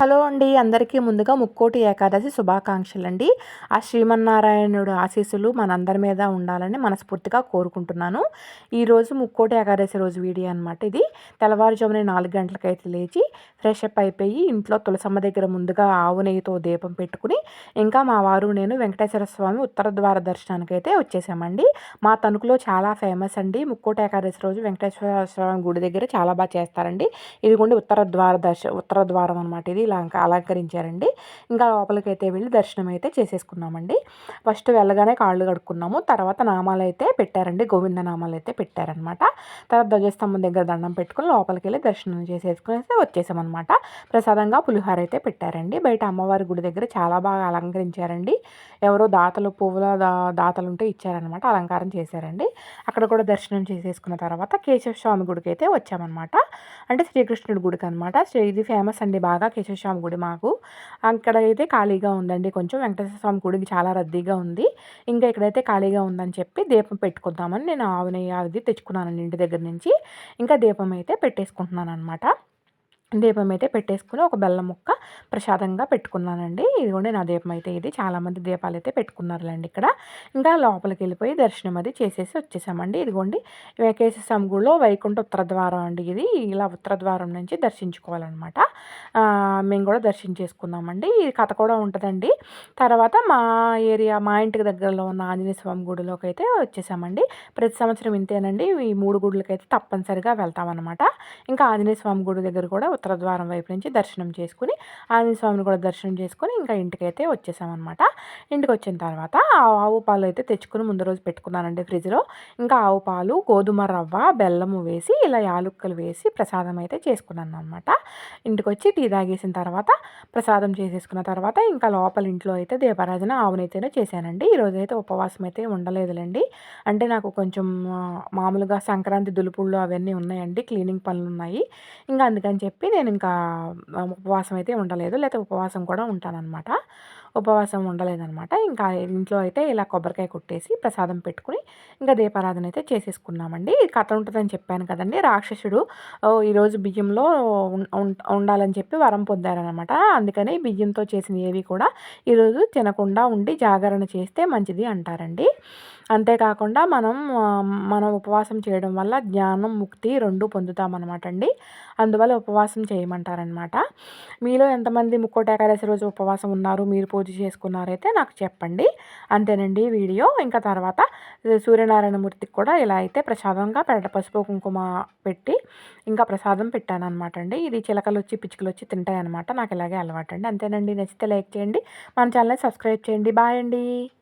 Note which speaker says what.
Speaker 1: Hello అండి. అందరికీ ముందుగా ముక్కోటి ఏకాదశి శుభాకాంక్షలు అండి ఆ శ్రీమన్నారాయణుడు ఆశీస్సులు మనందరి మీద ఉండాలని మనస్ఫూర్తిగా కోరుకుంటున్నాను. ఈరోజు ముక్కోటి ఏకాదశి రోజు వీడియో అనమాట ఇది. తెల్లవారుజామున నాలుగు గంటలకైతే లేచి ఫ్రెష్ అప్ అయిపోయి ఇంట్లో తులసమ్మ దగ్గర ముందుగా ఆవు నెయ్యితో దీపం పెట్టుకుని ఇంకా మా వారు నేను వెంకటేశ్వర స్వామి ఉత్తర ద్వార దర్శనానికి అయితే వచ్చేసామండి. మా తణుకులో చాలా ఫేమస్ అండి. ముక్కోటి ఏకాదశి రోజు వెంకటేశ్వర స్వామి గుడి దగ్గర చాలా బాగా చేస్తారండి. ఇదిగోండి ఉత్తర ద్వార దర్శ ఉత్తర ద్వారం అనమాట ఇది. ఇలా అలంకరించారండి. ఇంకా లోపలికి అయితే వెళ్ళి దర్శనం అయితే చేసేసుకున్నామండి. ఫస్ట్ వెళ్ళగానే కాళ్ళు కడుక్కున్నాము. తర్వాత నామాలు అయితే పెట్టారండి. గోవింద నామాలు అయితే పెట్టారనమాట తర్వాత ధ్వజస్తంభం దగ్గర దండం పెట్టుకుని లోపలికి వెళ్ళి దర్శనం చేసేసుకుని వచ్చేసామన్నమాట. ప్రసాదంగా పులిహోర అయితే పెట్టారండి. బయట అమ్మవారి గుడి దగ్గర చాలా బాగా అలంకరించారండి. ఎవరో దాతలు పువ్వుల దాతలు ఉంటే ఇచ్చారనమాట అలంకారం చేశారండి. అక్కడ కూడా దర్శనం చేసేసుకున్న తర్వాత కేశవ స్వామి గుడికి అయితే వచ్చామన్నమాట. అంటే శ్రీకృష్ణుడి గుడికి అనమాట ఇది ఫేమస్ అండి బాగా కేశవ స్వామి గుడి మాకు. అక్కడ అయితే ఖాళీగా ఉందండి కొంచెం. వెంకటేశ్వర స్వామి గుడికి చాలా రద్దీగా ఉంది. ఇంకా ఇక్కడైతే ఖాళీగా ఉందని చెప్పి దీపం పెట్టుకుందామని నేను ఆవునయ్య అది తెచ్చుకున్నానండి ఇంటి దగ్గర నుంచి. ఇంకా దీపం అయితే పెట్టేసుకుంటున్నాను అనమాట దీపం అయితే పెట్టేసుకుని ఒక బెల్లం ముక్క ప్రసాదంగా పెట్టుకున్నానండి. ఇదిగోండి నా దీపం అయితే ఇది. చాలామంది దీపాలు అయితే పెట్టుకున్నారులేండి ఇక్కడ. ఇంకా లోపలికి వెళ్ళిపోయి దర్శనం అది చేసేసి వచ్చేసామండి. ఇదిగోండి వెంకటేశ్వర గుడిలో వైకుంఠ ఉత్తర ద్వారం అండి ఇది. ఇలా ఉత్తర ద్వారం నుంచి దర్శించుకోవాలన్నమాట. మేము కూడా దర్శించేసుకున్నామండి ఈ కథ కూడా ఉంటుందండి. తర్వాత మా ఏరియా మా ఇంటికి దగ్గరలో ఉన్న ఆంజనేయ స్వామి గుడిలోకి అయితే వచ్చేసామండి. ప్రతి సంవత్సరం ఇంతేనండి. ఈ మూడు గుడులకైతే తప్పనిసరిగా వెళ్తామన్నమాట. ఇంకా ఆంజనేయ స్వామి గుడి దగ్గర కూడా ఉత్తర ద్వారం వైపు నుంచి దర్శనం చేసుకుని ఆంజనేయ స్వామిని కూడా దర్శనం చేసుకుని ఇంకా ఇంటికైతే వచ్చేసామన్నమాట. ఇంటికి వచ్చిన తర్వాత ఆవు పాలు అయితే తెచ్చుకుని ముందు రోజు పెట్టుకున్నానండి ఫ్రిడ్జ్లో. ఇంకా ఆవు పాలు గోధుమ రవ్వ బెల్లము వేసి ఇలా యాలుక్కలు వేసి ప్రసాదం అయితే చేసుకున్నాను అనమాట ఇంటికి వచ్చి టీ తాగేసిన తర్వాత ప్రసాదం చేసేసుకున్న తర్వాత ఇంకా లోపల ఇంట్లో అయితే దీపారాధన ఆవునైతేనే చేశానండి. ఈరోజు అయితే ఉపవాసం అయితే ఉండలేదులేండి. అంటే నాకు కొంచెం మామూలుగా సంక్రాంతి దులుపుళ్ళు అవన్నీ ఉన్నాయండి క్లీనింగ్ పనులు ఉన్నాయి ఇంకా అందుకని చెప్పి చెప్పి నేను ఇంకా ఉపవాసం అయితే ఉండలేదు. లేకపోతే ఉపవాసం కూడా ఉంటానన్నమాట. ఉపవాసం ఉండలేదనమాట ఇంకా ఇంట్లో అయితే ఇలా కొబ్బరికాయ కొట్టేసి ప్రసాదం పెట్టుకుని ఇంకా దీపారాధన అయితే చేసేసుకున్నామండి. కథ ఉంటుందని చెప్పాను కదండి. రాక్షసుడు ఈరోజు బియ్యంలో ఉండాలని చెప్పి వరం పొందారనమాట అందుకని బియ్యంతో చేసిన ఏవి కూడా ఈరోజు తినకుండా ఉండి జాగరణ చేస్తే మంచిది అంటారండి. అంతేకాకుండా మనం మనం ఉపవాసం చేయడం వల్ల జ్ఞానం ముక్తి రెండు పొందుతామన్నమాట అండి అందువల్ల ఉపవాసం చేయమంటారనమాట మీలో ఎంతమంది ముక్కోటి ఏకాదశి రోజు ఉపవాసం ఉన్నారు? మీరు పూజ చేసుకున్నారైతే నాకు చెప్పండి. అంతేనండి వీడియో. ఇంకా తర్వాత సూర్యనారాయణమూర్తికి కూడా ఇలా అయితే ప్రసాదంగా పెరట పసుపు కుంకుమ పెట్టి ఇంకా ప్రసాదం పెట్టాను అనమాట అండి ఇది చిలకలు వచ్చి పిచ్చుకలు వచ్చి తింటాయి అనమాట నాకు ఇలాగే అలవాటు అండి అంతేనండి. నచ్చితే లైక్ చేయండి. మన ఛానల్ని సబ్స్క్రైబ్ చేయండి. బాయ్ అండి.